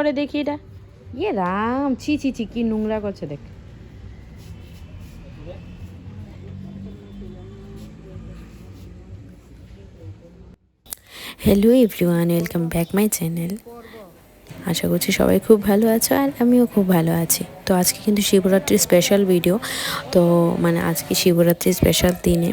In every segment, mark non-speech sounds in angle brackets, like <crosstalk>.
করে দেখি এটা। ইয়ে রাম ছি ছি ছি কি নোংরা করছে দেখ। Hello everyone welcome back my channel আশা করছি সবাই খুব ভালো আছো আর আমিও খুব ভালো আছি। তো আজকে কিন্তু শিবরাত্রির স্পেশাল ভিডিও তো মানে আজকে শিবরাত্রির স্পেশাল দিনে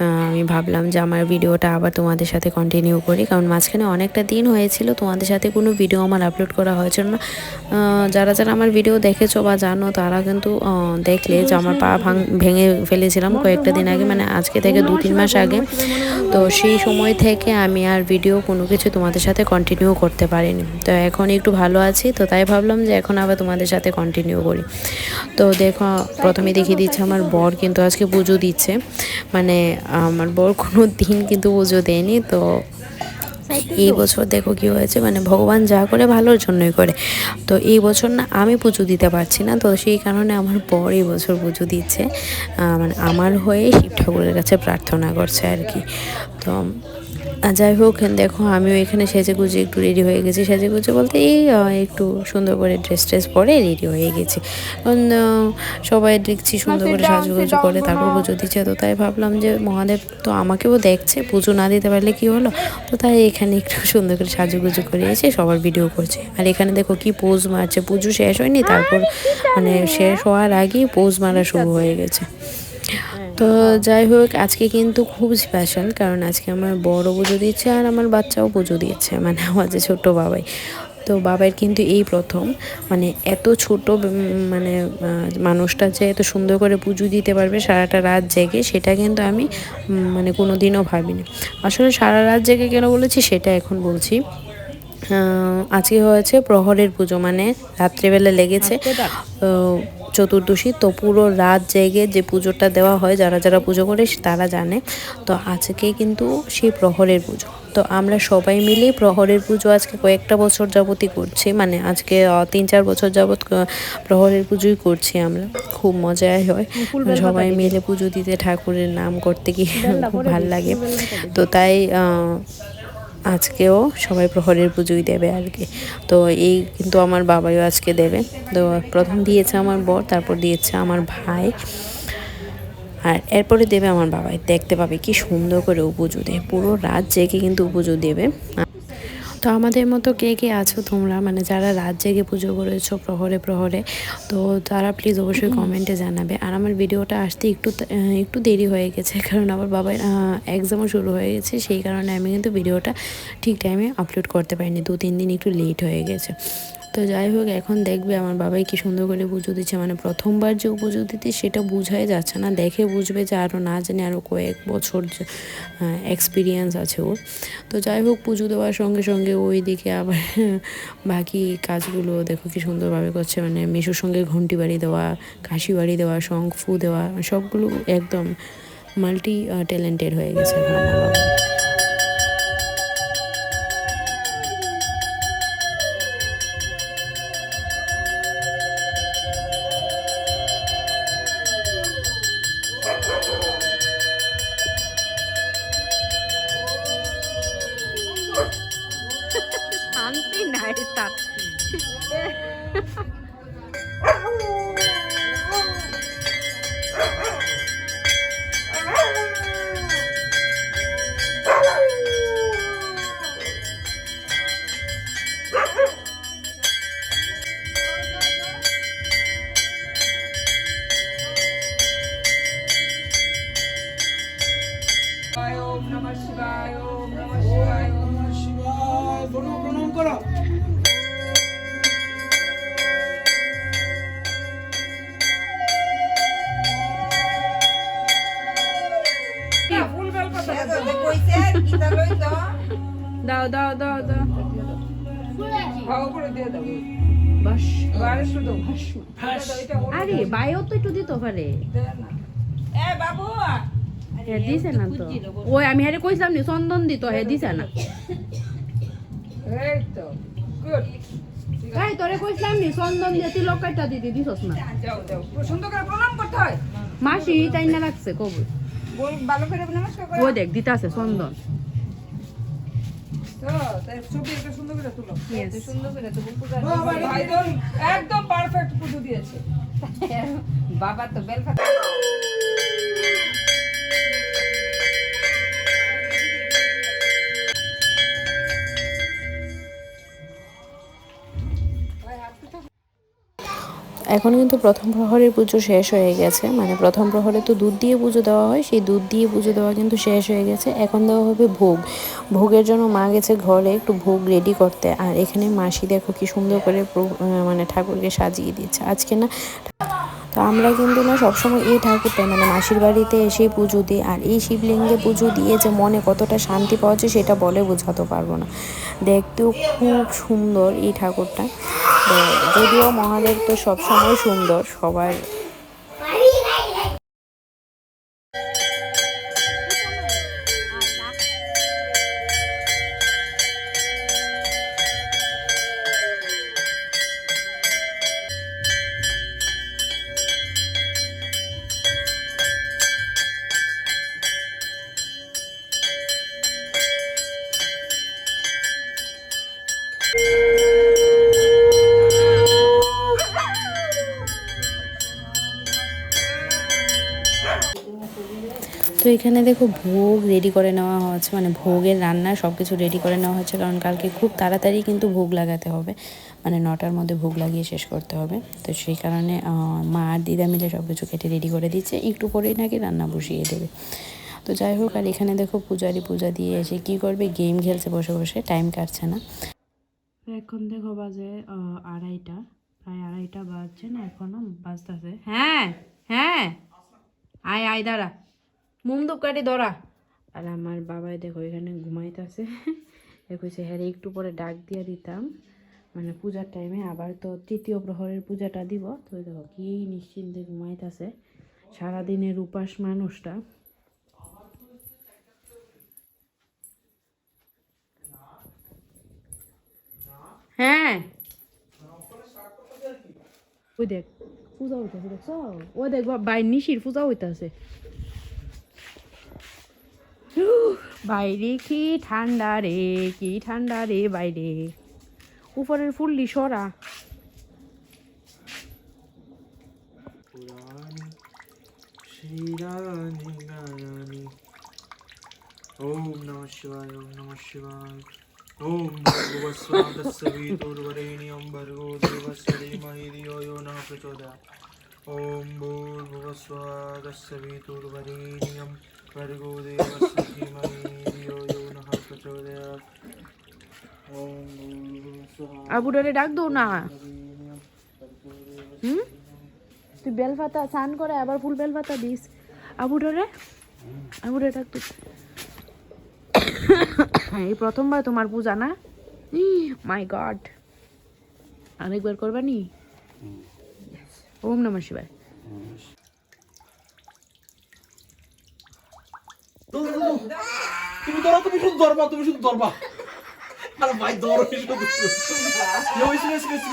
আমি ভাবলাম যে আমার ভিডিওটা আবার তোমাদের সাথে কন্টিনিউ করি, কারণ মাঝখানে অনেকটা দিন হয়েছিল, তোমাদের সাথে কোনো ভিডিও আমার আপলোড করা হয়েছিল না। যারা যারা আমার ভিডিও দেখেছ বা জানো, তারা কিন্তু দেখলে যে আমার পা ভাঙ- ভেঙে ফেলেছিলাম কয়েকটা দিন আগে মানে আজকে থেকে দু তিন মাস আগে। তো সেই সময় থেকে আমি আর ভিডিও কোনো কিছু তোমাদের সাথে কন্টিনিউ করতে পারিনি। তো এখন একটু ভালো আছি, তো তাই ভাবলাম যে এখন আবার তোমাদের সাথে কন্টিনিউ করি। তো দেখো, প্রথমে দেখিয়ে দিচ্ছে, আমার বর কিন্তু আজকে পুজো দিচ্ছে। মানে আমার বর কোনো দিন কিন্তু পুজো দেয়নি, তো এই বছর দেখো কি হয়েছে মানে ভগবান যা করে ভালোর জন্যই করে। তো এই বছর না আমি পুজো দিতে পারছি না, তো সেই কারণে আমার বর এই বছর পুজো দিচ্ছে। মানে আমার হয়ে শিব ঠাকুরের কাছে প্রার্থনা করছে আর কি। তো যাই হোক দেখো আমিও এখানে সেজে গুজে একটু রেডি হয়ে গেছি। সেজে গুজে বলতে এই একটু সুন্দর করে ড্রেস ট্রেস পরে রেডি হয়ে গেছি। কারণ সবাই দেখছি সুন্দর করে সাজুগুজু করে তারপর পুজো দিচ্ছে। তো তাই ভাবলাম যে মহাদেব তো আমাকেও দেখছে পুজো না দিতে পারলে কি হলো? তো তাই এখানে একটু সুন্দর করে সাজুগুজু করে এসে সবার ভিডিও করছে। আর এখানে দেখো কি পোজ মারছে। পুজো শেষ হয়নি তারপর মানে শেষ হওয়ার আগেই পোজ মারা শুরু হয়ে গেছে। তো যাই হোক আজকে কিন্তু খুব স্পেশাল কারণ আজকে আমার বড় পুজো দিচ্ছে আর আমার বাচ্চাও পুজো দিচ্ছে মানে আমার যে ছোটো বাবাই। তো বাবার কিন্তু এই প্রথম মানে এত ছোট মানে মানুষটা যে এত সুন্দর করে পুজো দিতে পারবে সারাটা রাত জেগে সেটা কিন্তু আমি মানে কোনো দিনও ভাবিনি। আসলে সারা রাত জেগে কেন বলেছি সেটা এখন বলছি। আজকে হয়েছে প্রহরের পুজো মানে রাত্রিবেলা লেগেছে। চতুর্দশী তো পুরো রাত জেগে যে পুজোটা দেওয়া হয় যারা যারা পুজো করে তারা জানে। তো আজকে কিন্তু সেই প্রহরের পুজো। তো আমরা সবাই মিলেই প্রহরের পুজো আজকে কয়েকটা বছর যাবতই করছি। মানে আজকে তিন চার বছর যাবত আহ, প্রহরের পুজোই করছি আমরা। খুব মজাই হয়। সবাই মিলে পুজো দিতে ঠাকুরের নাম করতে গিয়ে খুব ভালো লাগে। তো তাই আজকেও সবাই প্রহরের পুজোই দেবে আর কি। তো এই কিন্তু আমার বাবাইও আজকে দেবে। তো প্রথম দিয়েছে আমার বর, তারপর দিয়েছে আমার ভাই। আর এরপরে দেবে আমার বাবাই। দেখতে পাবে কি সুন্দর করে উপজো পুজো দেয়। পুরো রাত জেগে কিন্তু উপজো পুজো দেবে। তো আমাদের মতো কে কে আছো তোমরা? মানে যারা রাত জেগে পুজো করেছ প্রহরে প্রহরে তো তারা প্লিজ অবশ্যই কমেন্টে জানাবে। আর আমার ভিডিওটা আসতে একটু একটু দেরি হয়ে গেছে <laughs> কারণ আমার বাবার এক্সামও শুরু হয়ে গেছে সেই কারণে আমি কিন্তু ভিডিওটা ঠিক টাইমে আপলোড করতে পারিনি। দু তিন দিন একটু লেট হয়ে গেছে। তো যাই হোক, এখন দেখবে আমার বাবাই কি সুন্দর করে পুজো দিচ্ছে। মানে প্রথমবার যে পুজো দিতে সেটা বোঝাই যাচ্ছে না। দেখে বুঝবে যে আরও না জানি আরও কয়েক বছর এক্সপিরিয়েন্স আছে ওর। তো যাই হোক, পুজো দেওয়ার সঙ্গে সঙ্গে ওই দিকে আবার <laughs> বাকি কাজগুলো দেখো কি সুন্দরভাবে করছে। মানে মিশুর সঙ্গে ঘন্টি বাড়ি দেওয়া, কাশি বাড়ি দেওয়া, শঙ্খ ফু দেওয়া, সবগুলো একদম মাল্টি ট্যালেন্টেড হয়ে গেছে আমার বাবা। দাও দাও দাও। আরে তো একটু দিতে পারে। এ বাবু! হে দিছে না তো। ওই আমি কইছিলাম নি চন্দন দিত হে দিছে না। এই তো গুড। এই তোরে কইছিলাম নি চন্দন দিয়ে তিলক কাটা দিছস না। যাও যাও সুন্দর করে প্রণাম করতে হয়। মাসি তাই না লাগছে কবুল। ও দেখ দিতে আছে চন্দন। একদম পারফেক্ট পুজো দিয়েছে। বাবা তো বেল এখন কিন্তু প্রথম প্রহরের পুজো শেষ হয়ে গেছে। মানে প্রথম প্রহরে তো দুধ দিয়ে পুজো দেওয়া হয়, সেই দুধ দিয়ে পুজো দেওয়া কিন্তু শেষ হয়ে গেছে। এখন দেওয়া হবে ভোগ। ভোগের জন্য মা গেছে ঘরে একটু ভোগ রেডি করতে। আর এখানে মাসি দেখো কি সুন্দর করে মানে ঠাকুরকে সাজিয়ে দিচ্ছে আজকে না তো আমরা কিন্তু না সবসময় এই ঠাকুরটা মানে মাসির বাড়িতে এসে পুজো দিই। আর এই শিবলিঙ্গে পুজো দিয়ে যে মনে কতটা শান্তি পাওয়া যায় সেটা বলে বোঝাতে পারব না। দেখতেও খুব সুন্দর এই ঠাকুরটা। যদিও মহাদেব তো সবসময় সুন্দর, সবার তো এখানে দেখো ভোগ রেডি করে নেওয়া হচ্ছে মানে ভোগের রান্না সব কিছু রেডি করে নেওয়া হচ্ছে, কারণ কালকে খুব তাড়াতাড়ি কিন্তু ভোগ লাগাতে হবে মানে নটার মধ্যে ভোগ লাগিয়ে শেষ করতে হবে। তো সেই কারণে মা আর দিদা মিলে সব কিছু কেটে রেডি করে দিচ্ছে, একটু পরেই নাকি রান্না বসিয়ে দেবে। তো যাই হোক, আর এখানে দেখো পূজারি পূজা দিয়ে এসে কি করবে গেম খেলছে বসে বসে টাইম কাটছে না। এখন দেখো বাজে আড়াইটা, প্রায় আড়াইটা বাজছে না এখনও, বাজতেছে। হ্যাঁ হ্যাঁ। আয় আয়, দাঁড়া। মুম কাটি আর আমার বাবাই দেখো, এখানে ঘুমাইতেছে। <laughs> দেখছে হ্যাঁ একটু পরে ডাক দিয়ে দিতাম। মানে পূজার টাইমে আবার তো তৃতীয় প্রহরের পূজাটা দিব। তো দেখো, কি নিশ্চিন্তে ঘুমাইতেছে। সারাদিনের উপাস মানুষটা। হ্যাঁ। ওই দেখ, পূজা হইতাছে, দেখছ? ও দেখ বাই নিশির পূজা হইতাছে। বাইরে কি ঠান্ডা রে কি ঠান্ডা রে বাইরে উপরের ফুললি সরা पुराणी श्रीरानी नारायणी ओम नमः शिवाय ओम नमः शिवाय ओम भगवस्वादस्य विदुर्वरेण्यं भर्गो देवस्य धीमहि धियो यो न प्रचोदयात् ओम भूर्भुवस्वादस्य विदुर्वरेण्यं भर्गो देवस्य धीमहि धियो यो न प्रचोदयात् ओम भूर्भुवस्वादस्य আবুডারে ডাক দো না হুম তুই বেলপাতা স্নান করে আবার ফুল বেলপাতা দিস আবুডারে আবুডারে ডাক দো এই প্রথমবার তোমার পূজা না মাই গড আরেকবার করবা নি ওম নমঃ শিবায় তুমি ধরো তুমি শুধু ধরবা তুমি শুধু ধরবা আরে ভাই ধরো শুধু <laughs> ইয়ে হইছে, হইছে, হইছে,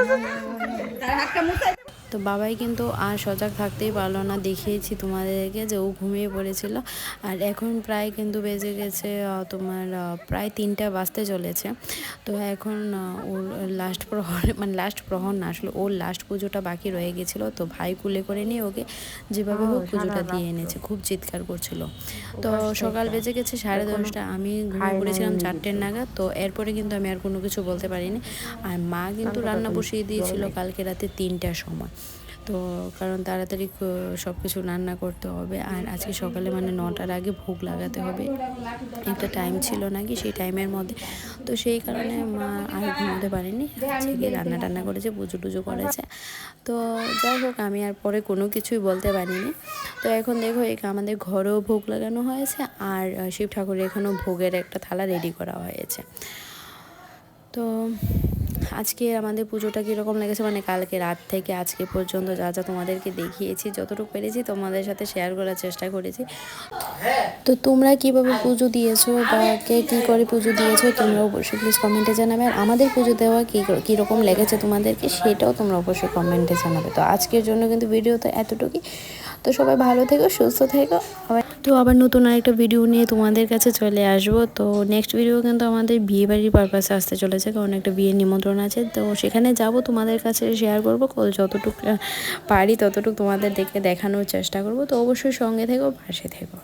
হইছে। তো বাবাই কিন্তু আর সজাগ থাকতেই পারল না দেখিয়েছি তোমাদেরকে যে ও ঘুমিয়ে পড়েছিল। আর এখন প্রায় কিন্তু বেজে গেছে তোমার প্রায় তিনটা বাজতে চলেছে। তো এখন ওর লাস্ট প্রহর <laughs> মানে লাস্ট প্রহর না আসলে ওর লাস্ট পুজোটা বাকি রয়ে গেছিল। তো ভাই কুলে করে নিয়ে ওকে যেভাবে হোক পুজোটা দিয়ে এনেছে খুব চিৎকার করছিল। তো সকাল বেজে গেছে সাড়ে দশটা আমি ঘুমিয়ে পড়েছিলাম চারটের নাগাদ। তো এরপরে কিন্তু আমি আর কোনো কিছু বলতে পারিনি। আর মা কিন্তু রান্না বসিয়ে দিয়েছিল কালকে রাতে তিনটার সময়। তো কারণ তাড়াতাড়ি সব কিছু রান্না করতে হবে। আর আজকে সকালে মানে নটার আগে ভোগ লাগাতে হবে। একটা টাইম ছিল নাকি সেই টাইমের মধ্যে। তো সেই কারণে মা আর ঘুমোতে পারেনি। আজকে গিয়ে রান্না টান্না করেছে, পুজো টুজো করেছে। তো যাই হোক, আমি আর পরে কোনো কিছুই বলতে পারিনি। তো এখন দেখো আমাদের ঘরেও ভোগ লাগানো হয়েছে। আর শিব ঠাকুরের এখানেও ভোগের একটা থালা রেডি করা হয়েছে। তো আজকে আমাদের পুজোটা কীরকম লেগেছে? মানে কালকে রাত থেকে আজকে পর্যন্ত যা যা তোমাদেরকে দেখিয়েছি, যতটুকু পেরেছি তোমাদের সাথে শেয়ার করার চেষ্টা করেছি। তো তোমরা কীভাবে পুজো দিয়েছ বা কে কী করে পুজো দিয়েছ তোমরা অবশ্যই প্লিজ কমেন্টে জানাবে। আর আমাদের পুজো দেওয়া কী কীরকম লেগেছে তোমাদেরকে সেটাও তোমরা অবশ্যই কমেন্টে জানাবে। তো আজকের জন্য কিন্তু ভিডিও তো এতটুকুই। তো সবাই ভালো থেকো, সুস্থ থেকো, আবার তো আবার নতুন আরেকটা ভিডিও নিয়ে তোমাদের কাছে চলে আসব। তো নেক্সট ভিডিও কিন্তু আমাদের বিয়ে বাড়ির পারপাসে আসতে চলেছে, কারণ একটা বিয়ের নিমন্ত্রণ আছে। তো সেখানে যাব, তোমাদের কাছে শেয়ার করব যতটুকু পারি ততটুকু তোমাদের দেখে দেখানোর চেষ্টা করব। তো অবশ্যই সঙ্গে থেকো, পাশে থেকো।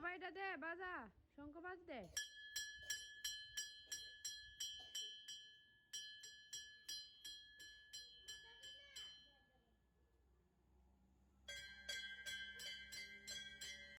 বাবা এটা দে বাজা শঙ্খ বাজ দে